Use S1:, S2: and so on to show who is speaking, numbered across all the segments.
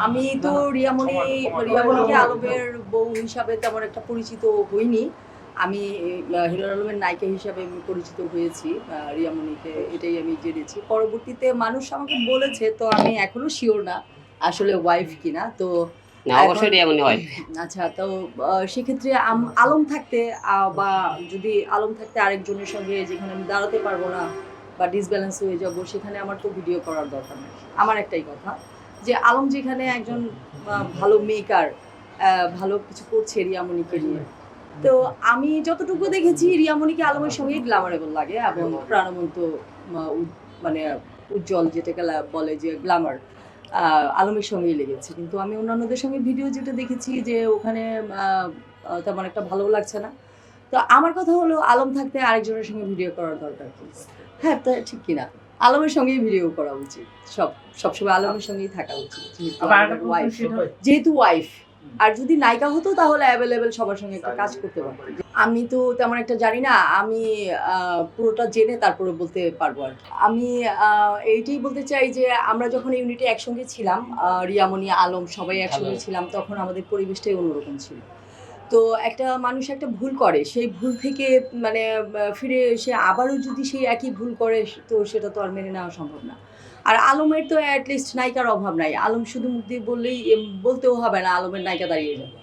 S1: আমি তো রিয়ামণি রিয়ামণিকে আলমের বউ হিসাবে তেমন একটা পরিচিত হইনি। আমি আহ, হিরো আলমের নায়িকা হিসাবে আমি পরিচিত হয়েছি আহ, রিয়ামণিকে এটাই আমি জেনেছি। পরবর্তীতে মানুষ আমাকে বলেছে তো আমি এখনও শিওর না আসলে ওয়াইফ কিনা তো
S2: না অবশ্যই এমনই হয়
S1: আচ্ছা তো আহ, সেক্ষেত্রে আলম থাকতে বা যদি আলম থাকতে আরেকজনের সঙ্গে যেখানে আমি দাঁড়াতে পারব না বা ডিসব্যালেন্স হয়ে যাব সেখানে আমার তো ভিডিও করার দরকার নেই। আমার একটাই কথা যে আলম যেখানে একজন ভালো মেকার ভালো কিছু করছে রিয়ামণিকে নিয়ে। তো আমি যতটুকু দেখেছি রিয়ামণিকে আলমের সঙ্গে গ্ল্যামারেবল লাগে এবং প্রাণবন্ত মানে উজ্জ্বল যেটাকে বলে যে গ্ল্যামার আলমের সঙ্গেই লেগেছে। কিন্তু আমি অন্যান্যদের সঙ্গে ভিডিও যেটা দেখেছি যে ওখানে তেমন একটা ভালো লাগছে না। তো আমার কথা হলো আলম থাকতে আরেকজনের সঙ্গে ভিডিও করার দরকার কি? হ্যাঁ তা ঠিক কিনা। আলমের সঙ্গেই ভিডিও করা উচিত। সব সবসময় আলমের সঙ্গেই থাকা উচিত। যেহেতু ওয়াইফ
S3: সেটা-
S1: যেহেতু ওয়াইফ আর যদি নায়িকা হতো তাহলে অ্যাভেলেবেল সবার সঙ্গে একটা কাজ করতে পারতো। আমি তো তেমন একটা জানি না আমি আহ, পুরোটা জেনে তারপরে বলতে পারব আর আমি আহ, এইটাই বলতে চাই যে আমরা যখন ইউনিটে একসঙ্গে ছিলাম আহ, রিয়ামণি আলম সবাই একসঙ্গে ছিলাম তখন আমাদের পরিবেশটাই অন্যরকম ছিল। তো একটা মানুষ একটা ভুল করে, সেই ভুল থেকে মানে ফিরে এসে আবারও যদি সেই একই ভুল করে, তো সেটা তো আর মেনে নেওয়া সম্ভব না। আর আলমের তো অ্যাটলিস্ট নায়িকার অভাব নাই। আলম শুধু মুখ দিয়ে বললেই বলতেও হবে না আলমের নায়িকা দাঁড়িয়ে যাবে।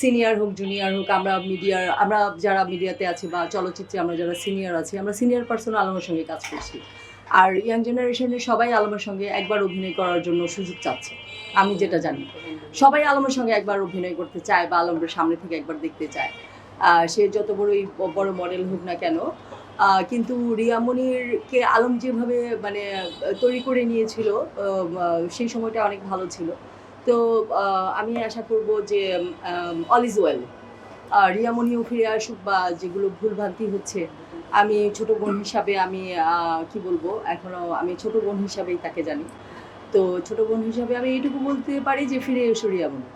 S1: সিনিয়র হোক জুনিয়র হোক, আমরা মিডিয়ার আমরা যারা মিডিয়াতে আছি বা চলচ্চিত্রে আমরা যারা সিনিয়র আছি, আমরা সিনিয়র পার্সন আলমের সঙ্গে কাজ করছি। আর ইয়াং জেনারেশনের সবাই আলমের সঙ্গে একবার অভিনয় করার জন্য সুযোগ চাচ্ছে। আমি যেটা জানি। সবাই আলমের সঙ্গে একবার অভিনয় করতে চায় বা আলমের সামনে থেকে একবার দেখতে চায়। সে যত বড়ই বড় মডেল হোক না কেন কিন্তু রিয়ামণিরকে আলম যেভাবে মানে তৈরি করে নিয়েছিল সেই সময়টা অনেক ভালো ছিল। তো আমি আশা করব যে অল ইজ ওয়েল রিয়ামণিও ফিরে আসুক বা যেগুলো ভুলভ্রান্তি হচ্ছে আমি ছোট বোন হিসাবে আমি কি বলব, এখনও আমি ছোট বোন হিসাবেই তাকে জানি। তো ছোট বোন হিসাবে আমি এইটুকু বলতে পারি যে, ফিরে এসো রিয়ামণি।